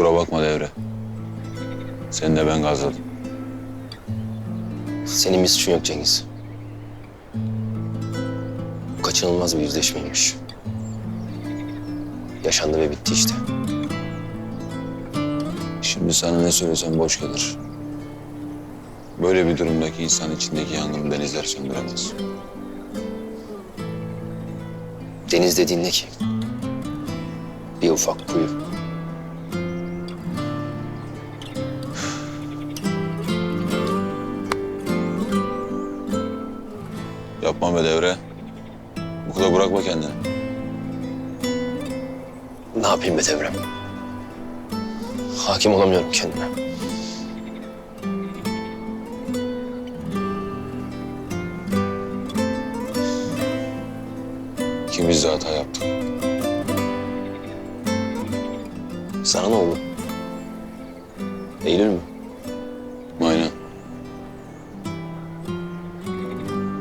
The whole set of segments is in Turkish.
Kusura bakma devre. Seni de ben gazladım. Senin bir suçun yok Cengiz. Bu kaçınılmaz bir yüzleşmeymiş. Yaşandı ve bitti işte. Şimdi sana ne söylesem boş gelir. Böyle bir durumdaki insan içindeki yangını denizler söndüremez. Deniz dediğin ne ki? Bir ufak kuyu. Yapma be devre. Bu kadar bırakma kendini. Ne yapayım be Devrem? Hakim olamıyorum kendime. İkimiz de hata yaptık. Sana ne oldu? Eylül mü?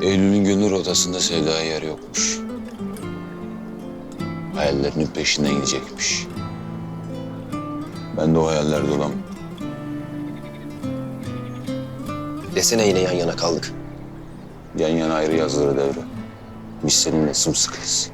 Eylül'ün gönül rotasında sevdaya yer yokmuş. Hayallerinin peşinden gidecekmiş. Ben de o hayallerde olan Desene yine yan yana kaldık. yan yana ayrı yazıları devre. Biz seninle sımsıkıyız.